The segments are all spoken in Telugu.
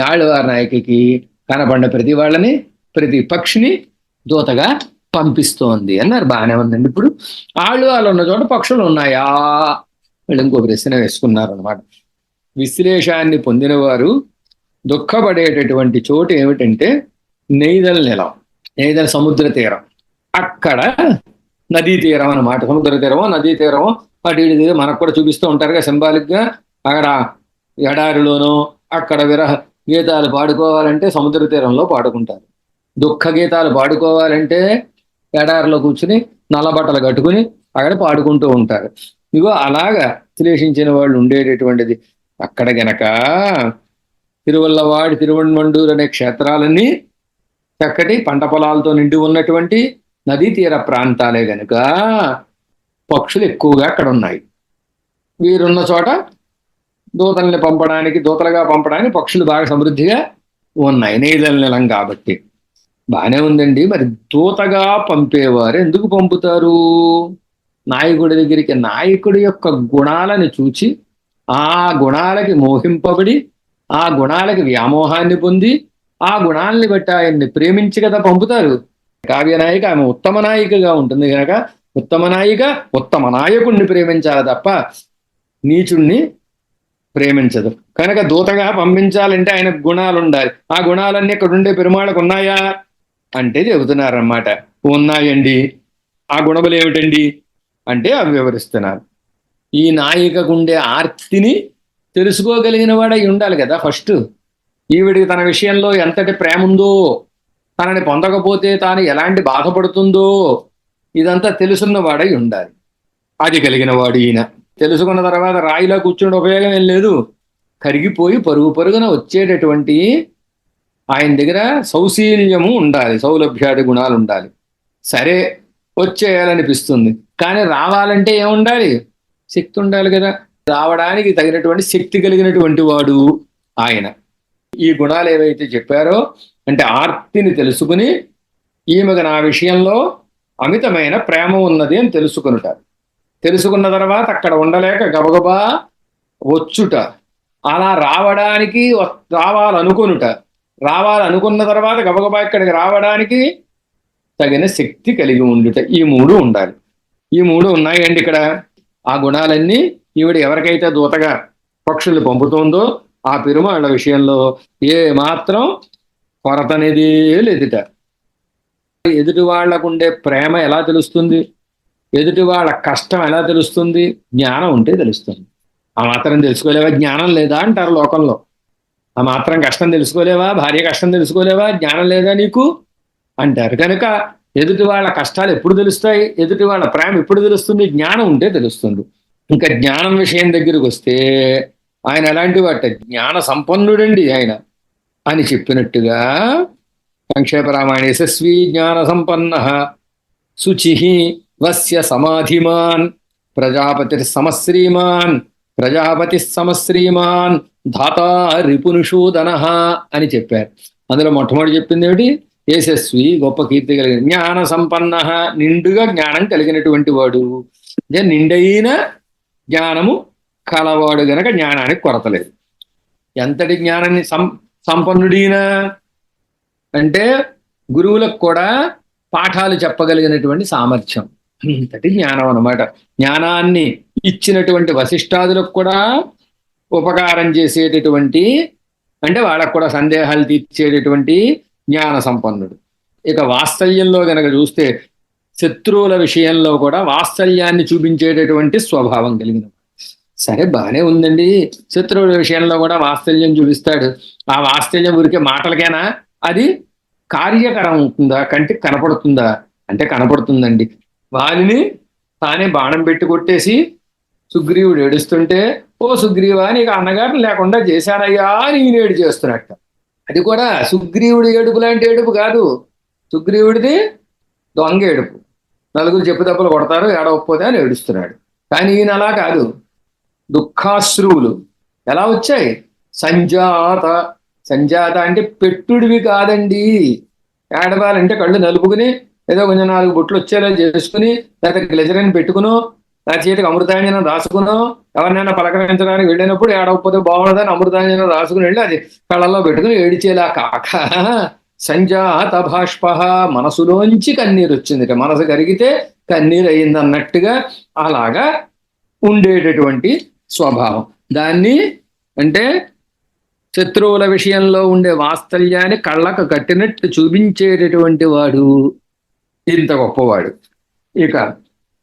ఆళ్ళవారి నాయకికి కనపడిన ప్రతి వాళ్ళని ప్రతి పక్షిని దూతగా పంపిస్తోంది అన్నారు. బాగానే ఉందండి. ఇప్పుడు ఆళ్ళు ఉన్న చోట పక్షులు ఉన్నాయా? వీళ్ళు ఇంకో ప్రశ్న వేసుకున్నారు అనమాట విశ్లేషాన్ని పొందిన వారు దుఃఖపడేటటువంటి చోటు ఏమిటంటే నెయ్దల నిలం నెయ్దల సముద్ర తీరం. అక్కడ నదీ తీరం అన్నమాట. సముద్ర తీరమో నదీ తీరమో అటు ఇటు మనకు కూడా చూపిస్తూ ఉంటారుగా సింబాలిక్గా. అక్కడ ఎడారిలోనో అక్కడ విరహ గీతాలు పాడుకోవాలంటే సముద్ర తీరంలో పాడుకుంటారు. దుఃఖ గీతాలు పాడుకోవాలంటే ఎడారిలో కూర్చుని నల్లబట్టలు కట్టుకుని అక్కడ పాడుకుంటూ ఉంటారు. ఇగో అలాగా విశ్లేషించిన వాళ్ళు ఉండేటటువంటిది. అక్కడ గనక తిరువల్లవాడి తిరువణ్మండూరు అనే క్షేత్రాలన్నీ చక్కటి పంట పొలాలతో నిండి ఉన్నటువంటి నదీ తీర ప్రాంతాలే గనుక పక్షులు ఎక్కువగా అక్కడ ఉన్నాయి వీరున్న చోట దూతల్ని పంపడానికి దూతలుగా పంపడానికి పక్షులు బాగా సమృద్ధిగా ఉన్నాయి. నీళ్ళ నిలం కాబట్టి. బాగానే ఉందండి. మరి దూతగా పంపేవారు ఎందుకు పంపుతారు? నాయకుడి దగ్గరికి నాయకుడి యొక్క గుణాలను చూచి ఆ గుణాలకి మోహింపబడి ఆ గుణాలకి వ్యామోహాన్ని పొంది ఆ గుణాలని బట్టి ఆయన్ని ప్రేమించి కదా పంపుతారు. కావ్య నాయిక ఆమె ఉత్తమ నాయికగా ఉంటుంది కనుక ఉత్తమ నాయిక ఉత్తమ నాయకుడిని ప్రేమించాలి తప్ప నీచుణ్ణి ప్రేమించదు. కనుక దూతగా పంపించాలంటే ఆయన గుణాలు ఉండాలి ఆ గుణాలన్నీ ఇక్కడ ఉండే పెరుమాళకు ఉన్నాయా? అంటే చెబుతున్నారన్నమాట. ఉన్నాయండి. ఆ గుణములు ఏమిటండి? అంటే అవి వివరిస్తున్నారు. ఈ నాయికకుండే ఆర్తిని తెలుసుకోగలిగిన వాడై ఉండాలి కదా ఫస్ట్. ఈవిడికి తన విషయంలో ఎంతటి ప్రేమ ఉందో తనని పొందకపోతే తాను ఎలాంటి బాధపడుతుందో ఇదంతా తెలుసున్నవాడై ఉండాలి. అది కలిగిన వాడు ఈయన. తెలుసుకున్న తర్వాత రాయిలా కూర్చుని ఉపయోగం ఏం లేదు. కరిగిపోయి పరుగు పరుగున వచ్చేటటువంటి ఆయన దగ్గర సౌశీల్యము ఉండాలి సౌలభ్యాది గుణాలు ఉండాలి. సరే వచ్చేయాలనిపిస్తుంది. కానీ రావాలంటే ఏముండాలి? శక్తి ఉండాలి కదా. రావడానికి తగినటువంటి శక్తి కలిగినటువంటి వాడు ఆయన. ఈ గుణాలు ఏవైతే చెప్పారో అంటే ఆర్తిని తెలుసుకుని ఈమెకు నా విషయంలో అమితమైన ప్రేమ ఉన్నది అని తెలుసుకునుట. తెలుసుకున్న తర్వాత అక్కడ ఉండలేక గబగబా వచ్చుట. అలా రావడానికి వ- రావాలనుకున్న తర్వాత గబగబా ఇక్కడికి రావడానికి తగిన శక్తి కలిగి ఉండుట. ఈ మూడు ఉండాలి. ఈ మూడు ఉన్నాయండి ఇక్కడ. ఆ గుణాలన్నీ ఈవిడ ఎవరికైతే దూతగా పక్షులు పంపుతుందో ఆ పెరుమాళ్ళ విషయంలో ఏ మాత్రం కొరత అనేది లేదుట. ఎదుటి వాళ్ళకుండే ప్రేమ ఎలా తెలుస్తుంది? ఎదుటి వాళ్ళ కష్టం ఎలా తెలుస్తుంది? జ్ఞానం ఉంటే తెలుస్తుంది. ఆ మాత్రం తెలుసుకోలేవా? జ్ఞానం లేదా అంటారు లోకంలో. ఆ మాత్రం కష్టం తెలుసుకోలేవా? భార్య కష్టం తెలుసుకోలేవా? జ్ఞానం లేదా నీకు? అంటారు. కనుక ఎదుటి వాళ్ళ కష్టాలు ఎప్పుడు తెలుస్తాయి? ఎదుటి వాళ్ళ ప్రేమ ఎప్పుడు తెలుస్తుంది? జ్ఞానం ఉంటే తెలుస్తుంది. ఇంకా జ్ఞానం విషయం దగ్గరికి వస్తే ఆయన ఎలాంటి వాట జ్ఞాన సంపన్నుడండి ఆయన. అని చెప్పినట్టుగా సంక్షేప రామాయణ యశస్వి జ్ఞాన సంపన్న. శుచి వస్య సమాధిమాన్. ప్రజాపతి సమశ్రీమాన్. ప్రజాపతి సమశ్రీమాన్. ధాతా రిపునుషూదన అని చెప్పారు. అందులో మొట్టమొదటి చెప్పింది ఏమిటి? యశస్వి గొప్ప కీర్తి కలిగిన జ్ఞాన సంపన్న నిండుగా జ్ఞానం కలిగినటువంటి వాడు. అంటే నిండైన జ్ఞానము కలవాడు గనక జ్ఞానానికి కొరత లేదు ఎంతటి జ్ఞానాన్ని సం సంపన్నుడీనా అంటే గురువులకు కూడా పాఠాలు చెప్పగలిగినటువంటి సామర్థ్యం. అంతటి జ్ఞానం అన్నమాట. జ్ఞానాన్ని ఇచ్చినటువంటి వశిష్టాదులకు కూడా ఉపకారం చేసేటటువంటి అంటే వాళ్ళకు కూడా సందేహాలు తీర్చేటటువంటి జ్ఞాన సంపన్నుడు. ఇక వాత్సల్యంలో గనక చూస్తే శత్రువుల విషయంలో కూడా వాత్సల్యాన్ని చూపించేటటువంటి స్వభావం కలిగిన సరే బాగానే ఉందండి. శత్రువుల విషయంలో కూడా వాత్సల్యం చూపిస్తాడు. ఆ వాత్సల్యం ఊరికే మాటలకైనా? అది కార్యకరం అవుతుందా కంటికి కనపడుతుందా? అంటే కనపడుతుందండి. వాలిని తానే బాణం పెట్టి కొట్టేసి సుగ్రీవుడు ఏడుస్తుంటే ఓ సుగ్రీవా నీకు అన్నగారిని లేకుండా చేశానయ్యా అని ఈయన ఏడు చేస్తున్నట్ట. అది కూడా సుగ్రీవుడి ఏడుపు లాంటి ఏడుపు కాదు. సుగ్రీవుడిది దొంగ ఏడుపు. నలుగురు చెప్పు దెబ్బలు కొడతారు ఏడవకపోతే అని ఏడుస్తున్నాడు. కానీ ఈయన అలా కాదు. దుఃఖాశ్రువులు. ఎలా వచ్చాయి? సంజాత. సంజాత అంటే పెట్టుడివి కాదండి. ఏడవాలంటే కళ్ళు నలుపుకుని ఏదో కొంచెం నాలుగు బొట్లు వచ్చేలా చేసుకుని లేకపోతే గ్లెజరని పెట్టుకునో నా చేతికి అమృతాంజనం రాసుకునో ఎవరినైనా పలకరించడానికి వెళ్ళినప్పుడు ఏడవకపోతే బాగుండదని అమృతాంజనం రాసుకుని వెళ్ళి అది కళ్ళల్లో పెట్టుకుని ఏడిచేలా కాక. సంజాత భాష్ప మనసులోంచి కన్నీరు వచ్చింది మనసు కరిగితే కన్నీరు అయింది అన్నట్టుగా అలాగా ఉండేటటువంటి స్వభావం. దాన్ని అంటే శత్రువుల విషయంలో ఉండే వాత్సల్యాన్ని కళ్ళకు కట్టినట్టు చూపించేటటువంటి వాడు ఇంత గొప్పవాడు ఇక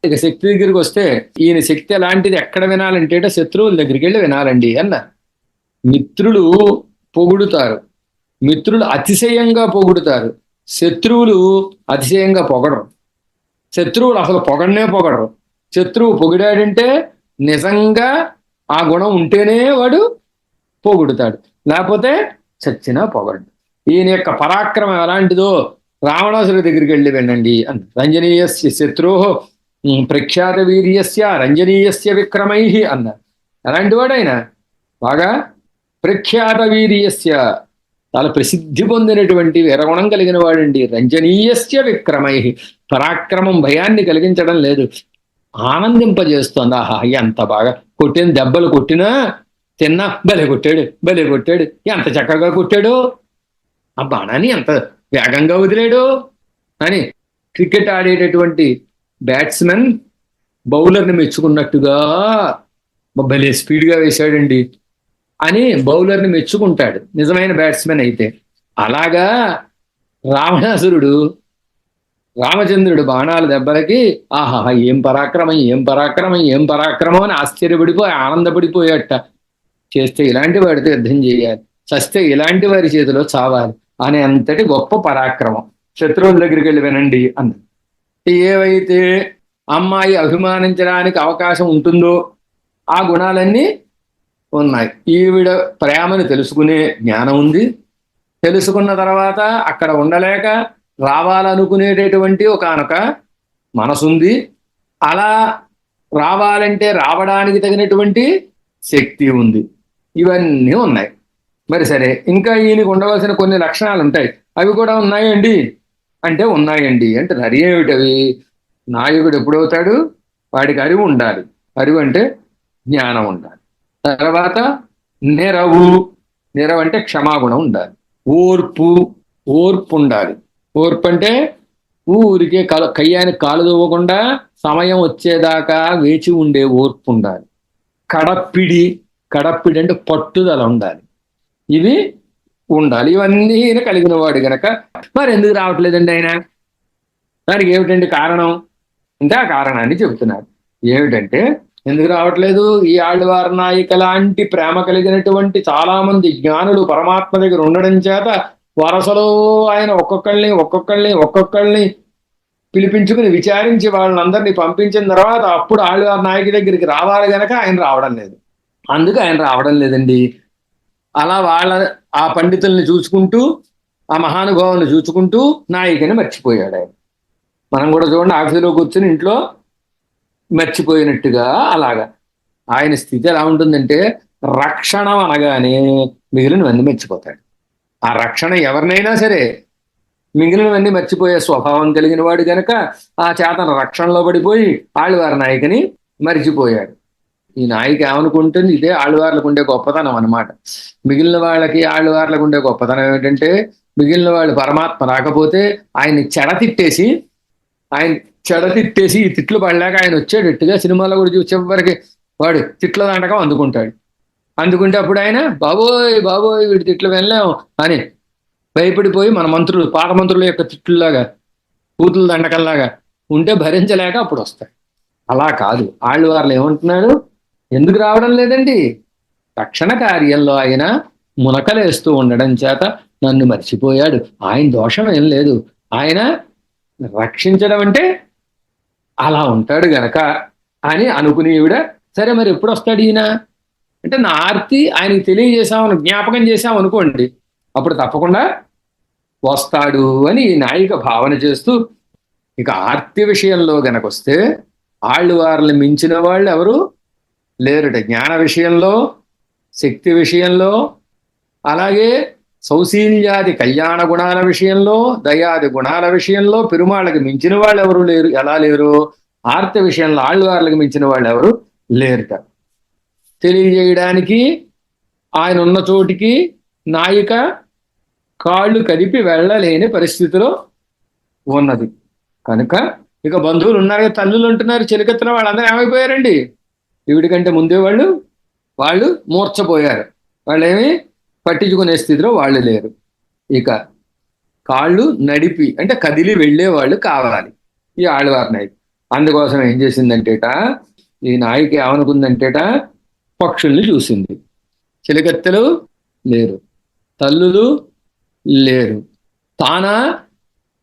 ఇక శక్తి దగ్గరికి వస్తే ఈయన శక్తి ఎలాంటిది ఎక్కడ వినాలంటే శత్రువుల దగ్గరికి వెళ్ళి వినాలండి అన్న. మిత్రులు పొగుడుతారు. మిత్రులు అతిశయంగా పొగుడుతారు. శత్రువులు అతిశయంగా పొగడరు. శత్రువులు అసలు పొగడనే పొగడరు. శత్రువు పొగిడాడంటే నిజంగా ఆ గుణం ఉంటేనే వాడు పొగుడుతాడు. లేకపోతే చచ్చినా పొగడు ఈయన యొక్క పరాక్రమం ఎలాంటిదో రావణాసురు దగ్గరికి వెళ్ళి వినండి అని రంజనీయస్య శత్రు ప్రఖ్యాత వీర్యస్య రంజనీయస్య విక్రమై అన్న ఎలాంటి వాడైనా బాగా ప్రఖ్యాత వీర్యస్య చాలా ప్రసిద్ధి పొందినటువంటి వీరగుణం కలిగిన వాడండి. రంజనీయస్య విక్రమై పరాక్రమం భయాన్ని కలిగించడం లేదు. ఆనందింపజేస్తోంది. ఆహా ఎంత బాగా కొట్టిన దెబ్బలు కొట్టినా తిన్నా భలే కొట్టాడు భలే కొట్టాడు. ఎంత చక్కగా కొట్టాడు? ఆ బాణాన్ని ఎంత వేగంగా వదిలేడు. అని క్రికెట్ ఆడేటటువంటి బ్యాట్స్మెన్ బౌలర్ని మెచ్చుకున్నట్టుగా భలే స్పీడ్గా వేశాడండి అని బౌలర్ని మెచ్చుకుంటాడు. నిజమైన బ్యాట్స్మెన్ అయితే. అలాగా రావణాసురుడు రామచంద్రుడు బాణాల దెబ్బలకి ఆహా ఏం పరాక్రమం ఏం పరాక్రమం ఏం పరాక్రమం అని ఆశ్చర్యపడిపోయి ఆనందపడిపోయాట. చేస్తే ఇలాంటి వాడితో యుద్ధం చేయాలి. చస్తే ఇలాంటి వారి చేతిలో చావాలి. అనే అంతటి గొప్ప పరాక్రమం. శత్రువుల దగ్గరికి వెళ్ళి వినండి అంది. ఏవైతే అమ్మాయి అభిమానించడానికి అవకాశం ఉంటుందో ఆ గుణాలన్నీ ఉన్నాయి. ఈవిడ ప్రేమను తెలుసుకునే జ్ఞానం ఉంది. తెలుసుకున్న తర్వాత అక్కడ ఉండలేక రావాలనుకునేటటువంటి ఒకనొక మనసుంది అలా రావాలంటే రావడానికి తగినటువంటి శక్తి ఉంది. ఇవన్నీ ఉన్నాయి. మరి సరే ఇంకా ఈయనకు ఉండవలసిన కొన్ని లక్షణాలు ఉంటాయి. అవి కూడా ఉన్నాయండి. అంటే ఉన్నాయండి. అంటే మరి ఏమిటవి? నాయకుడు ఎప్పుడవుతాడు? వాడికి అరివు ఉండాలి. అరివు అంటే జ్ఞానం ఉండాలి. తర్వాత నిరవు. నిరవు అంటే క్షమాగుణం ఉండాలి. ఓర్పు. ఓర్పు ఉండాలి. ఓర్పు అంటే ఊరికే కాలు కయ్యానికి కాలు దువ్వకుండా సమయం వచ్చేదాకా వేచి ఉండే ఓర్పు ఉండాలి. కడప్పిడి కడప్పిడి అంటే పట్టుదల ఉండాలి. ఇవి ఉండాలి. ఇవన్నీ కలిగిన వాడు గనక. మరి ఎందుకు రావట్లేదండి ఆయన? దానికి ఏమిటండి కారణం? అంటే ఆ కారణాన్ని చెబుతున్నారు. ఏమిటంటే ఎందుకు రావట్లేదు? ఈ ఆళ్వార్ నాయిక లాంటి ప్రేమ కలిగినటువంటి చాలా మంది జ్ఞానులు పరమాత్మ దగ్గర ఉండడం చేత వరసలో ఆయన ఒక్కొక్కళ్ళని ఒక్కొక్కళ్ళని ఒక్కొక్కళ్ళని పిలిపించుకుని విచారించి వాళ్ళందరినీ పంపించిన తర్వాత అప్పుడు ఆళ్వార్ నాయకి దగ్గరికి రావాలి గనక ఆయన రావడం లేదు. అందుకు ఆయన రావడం లేదండి. అలా వాళ్ళ ఆ పండితుల్ని చూసుకుంటూ ఆ మహానుభావుని చూసుకుంటూ నాయికని మర్చిపోయాడు ఆయన. మనం కూడా చూడండి ఆఫీసులో కూర్చుని ఇంట్లో మర్చిపోయినట్టుగా అలాగా. ఆయన స్థితి ఎలా ఉంటుందంటే రక్షణ అనగానే మిగిలినవన్నీ మర్చిపోతాడు. ఆ రక్షణ ఎవరినైనా సరే మిగిలినవన్నీ మర్చిపోయే స్వభావం కలిగిన వాడు కనుక ఆ చేతన రక్షణలో పడిపోయి ఆళ్వారి నాయకుని మరిచిపోయాడు. ఈ నాయికి ఏమనుకుంటుంది? ఇదే ఆళ్వార్లకు ఉండే గొప్పతనం అనమాట మిగిలిన వాళ్ళకి ఆళ్ళవార్లకు ఉండే గొప్పతనం ఏమిటంటే మిగిలిన వాళ్ళు పరమాత్మ రాకపోతే ఆయన్ని చెడతిట్టేసి ఆయన చెడతిట్టేసి ఈ తిట్లు పడలేక ఆయన వచ్చేటట్టుగా సినిమాలో కూడా చూసే వరకు వాడు తిట్ల దండకం అందుకుంటాడు. అందుకుంటే అప్పుడు ఆయన బాబోయ్ బాబోయ్ వీడి తిట్లు వెళ్ళాం అని భయపడిపోయి మన మంత్రులు పాత మంత్రుల యొక్క తిట్లులాగా కూతులు దండకంలాగా ఉంటే భరించలేక అప్పుడు వస్తాయి అలా కాదు. ఆళ్ళు వాళ్ళు ఏమంటున్నాడు ఎందుకు రావడం లేదండి? రక్షణ కార్యంలో ఆయన మునకలేస్తూ ఉండడం చేత నన్ను మర్చిపోయాడు. ఆయన దోషం ఏం లేదు. ఆయన రక్షించడం అంటే అలా ఉంటాడు గనక అని అనుకునేవిడ సరే మరి ఎప్పుడు వస్తాడు ఈయన? అంటే నా ఆర్తి ఆయనకి తెలియజేసామని జ్ఞాపకం చేసాం అనుకోండి. అప్పుడు తప్పకుండా వస్తాడు అని ఈ నాయిక భావన చేస్తూ ఇక ఆర్తి విషయంలో గనకొస్తే ఆళ్ళు వారిని మించిన వాళ్ళు ఎవరు? లేరుట. జ్ఞాన విషయంలో శక్తి విషయంలో అలాగే సౌశీల్యాది కళ్యాణ గుణాల విషయంలో దయాది గుణాల విషయంలో పెరుమాళ్ళకి మించిన వాళ్ళు ఎవరు లేరు. ఎలా లేరు? ఆర్తి విషయంలో ఆళ్ళవార్లకు మించిన వాళ్ళు ఎవరు లేరుట. తెలియజేయడానికి ఆయన ఉన్న చోటికి నాయిక కాళ్ళు కదిపి వెళ్ళలేని పరిస్థితిలో ఉన్నది. కనుక ఇక బంధువులు ఉన్నారు తల్లులు ఉంటున్నారు చిలకెత్తున వాళ్ళందరూ ఏమైపోయారండి? ఈవిడి కంటే ముందే వాళ్ళు వాళ్ళు మూర్చపోయారు. వాళ్ళేమి? పట్టించుకునే స్థితిలో వాళ్ళు లేరు. ఇక కాళ్ళు నడిపి అంటే కదిలి వెళ్ళే వాళ్ళు కావాలి. ఈ ఆళ్ళవారి నాయకు. అందుకోసం ఏం చేసిందంటేట ఈ నాయకి ఏమనుకుందంటేట పక్షుల్ని చూసింది. చిలకత్తెలు లేరు. తల్లులు లేరు. తానా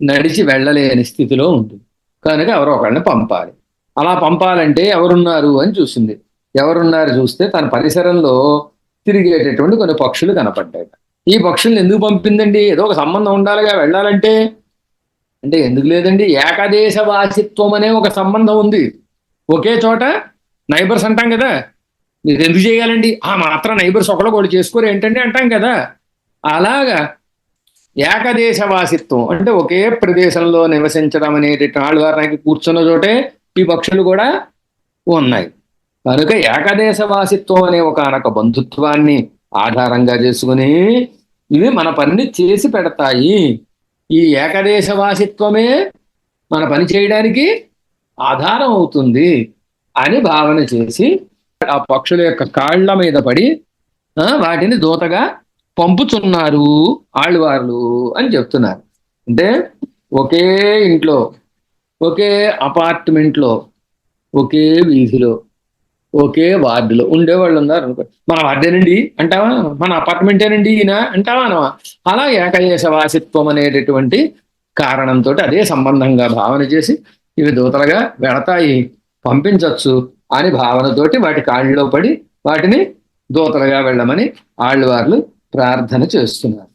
నడిచి వెళ్ళలేని స్థితిలో ఉంటుంది కనుక ఎవరో ఒకళ్ళని పంపాలి. అలా పంపాలంటే ఎవరున్నారు అని చూసింది. ఎవరున్నారు చూస్తే తన పరిసరంలో తిరిగేటటువంటి కొన్ని పక్షులు కనపడ్డాయి. ఈ పక్షుల్ని ఎందుకు పంపిందండి? ఏదో ఒక సంబంధం ఉండాలిగా వెళ్ళాలంటే? అంటే ఎందుకు లేదండి? ఏకదేశ వాసిత్వం అనే ఒక సంబంధం ఉంది. ఒకే చోట నైబర్స్ అంటాం కదా. మీరు ఎందుకు చేయాలండి? ఆ మాత్రం నైబర్స్ ఒకళ్ళు ఒకళ్ళు చేసుకోరు. ఏంటంటే అంటాం కదా. అలాగా ఏకదేశవాసిత్వం అంటే ఒకే ప్రదేశంలో నివసించడం అనేటటువంటి ఆళ్ళవారికి కూర్చున్న చోటే ఈ పక్షులు కూడా ఉన్నాయి. కనుక ఏకదేశవాసిత్వం అనే ఒక బంధుత్వాన్ని ఆధారంగా చేసుకుని ఇవి మన పనిని చేసి పెడతాయి. ఈ ఏకదేశవాసిత్వమే మన పని చేయడానికి ఆధారం అవుతుంది అని భావన చేసి ఆ పక్షుల యొక్క కాళ్ళ మీద పడి వాటిని దూతగా పంపుతున్నారు ఆళ్ళవార్లు అని చెప్తున్నారు. అంటే ఒకే ఇంట్లో ఒకే అపార్ట్మెంట్లో ఒకే వీధిలో ఒకే వార్డులో ఉండేవాళ్ళు ఉన్నారు అనుకో. మన వార్డేనండి అంటావా? మన అపార్ట్మెంటేనండి ఈయన అంటావా అనవా? అలా ఏకదేశ వాసిత్వం అనేటటువంటి కారణంతో అదే సంబంధంగా భావన చేసి ఇవి దూతలుగా వెళతాయి పంపించవచ్చు అని భావనతోటి వాటి కాళ్ళలో పడి వాటిని దూతలుగా వెళ్ళమని ఆళ్ళవార్లు ప్రార్థన చేస్తున్నారు.